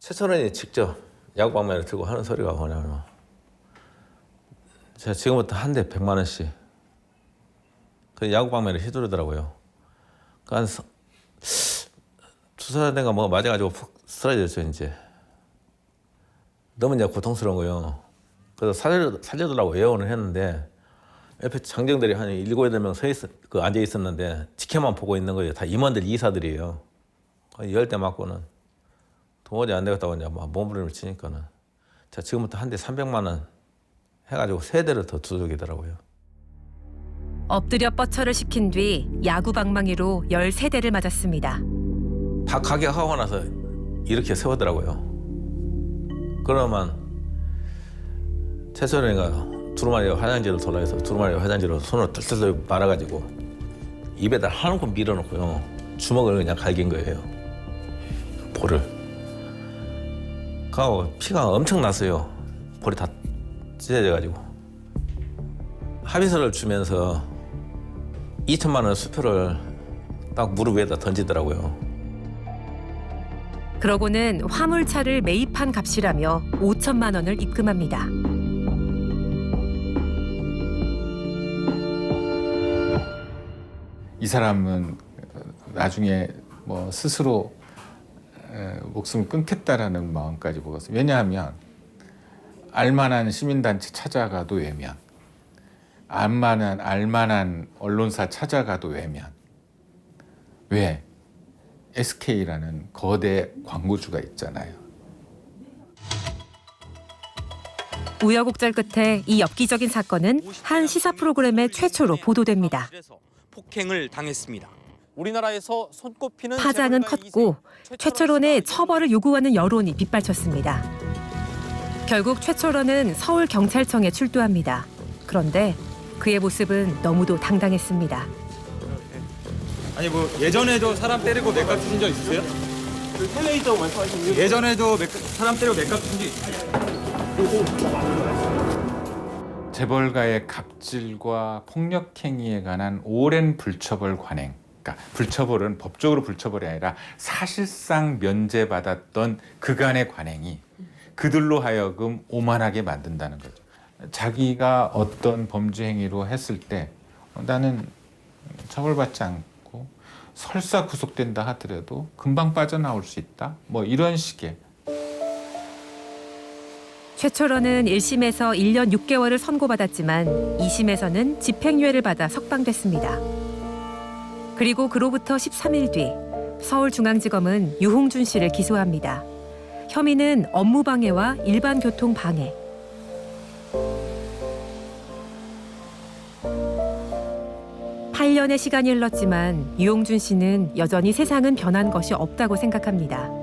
최철원이 직접 야구 방망이를 들고 하는 소리가 뭐냐면 제가 지금부터 한 대 100만 원씩 그 야구 방망이를 휘두르더라고요. 그한 두 살 된가 뭐 맞아가지고 푹 쓰러졌죠 이제. 너무 이제 고통스러운 거요. 그래서 살려 살려달라고 애원을 했는데 옆에 장정들이 한 일곱 여덟 명 서 있, 그 앉아 있었는데 지켜만 보고 있는 거예요. 다 임원들 이사들이에요. 열 대 맞고는 도저히 안 되겠다고 이제 막 몸부림을 치니까는 자 지금부터 한 대 300만 원 해가지고 세 대를 더 두들기더라고요. 엎드려 뻗쳐를 시킨 뒤 야구 방망이로 13대를 맞았습니다. 다 가격하고 나서 이렇게 세우더라고요. 그러면 최선이가 두루마리 화장지를 돌아해서 두루마리 화장지로 손으로 뜰뜰 말아가지고 입에다 한 움큼 밀어놓고요. 주먹을 그냥 갈긴 거예요. 볼을. 그하고 피가 엄청 났어요. 볼이 다 찢어져가지고. 합의서를 주면서 2천만 원 수표를 딱 무릎 위에다 던지더라고요. 그러고는 화물차를 매입한 값이라며 5천만 원을 입금합니다. 이 사람은 나중에 뭐 스스로 에, 목숨을 끊겠다라는 마음까지 먹었어요. 왜냐하면 알만한 시민단체 찾아가도 외면, 알만한 알만한 언론사 찾아가도 외면. 왜? SK라는 거대 광고주가 있잖아요. 우여곡절 끝에 이 엽기적인 사건은 한 시사 프로그램에 최초로 보도됩니다. 폭행을 당했습니다. 우리나라에서 손꼽히는 파장은 컸고 최철원의 처벌을 요구하는 여론이 빗발쳤습니다. 결국 최철원은 서울 경찰청에 출두합니다. 그런데 그의 모습은 너무도 당당했습니다. 아니 뭐 예전에도 사람 때리고 맥값 주신 적 있으세요? 해외 있다고 말씀하신 예전에도 맥, 사람 때리고 맥값 주신 적? 재벌가의 갑질과 폭력 행위에 관한 오랜 불처벌 관행. 그러니까 불처벌은 법적으로 불처벌이 아니라 사실상 면제받았던 그간의 관행이 그들로 하여금 오만하게 만든다는 거죠. 자기가 어떤 범죄 행위로 했을 때 어, 나는 처벌받지 않고 설사 구속된다 하더라도 금방 빠져나올 수 있다. 뭐 이런 식의 최철원은 1심에서 1년 6개월을 선고받았지만 2심에서는 집행유예를 받아 석방됐습니다. 그리고 그로부터 13일 뒤 서울중앙지검은 유홍준 씨를 기소합니다. 혐의는 업무 방해와 일반 교통 방해. (8년의) 시간이 흘렀지만 유홍준 씨는 여전히 세상은 변한 것이 없다고 생각합니다.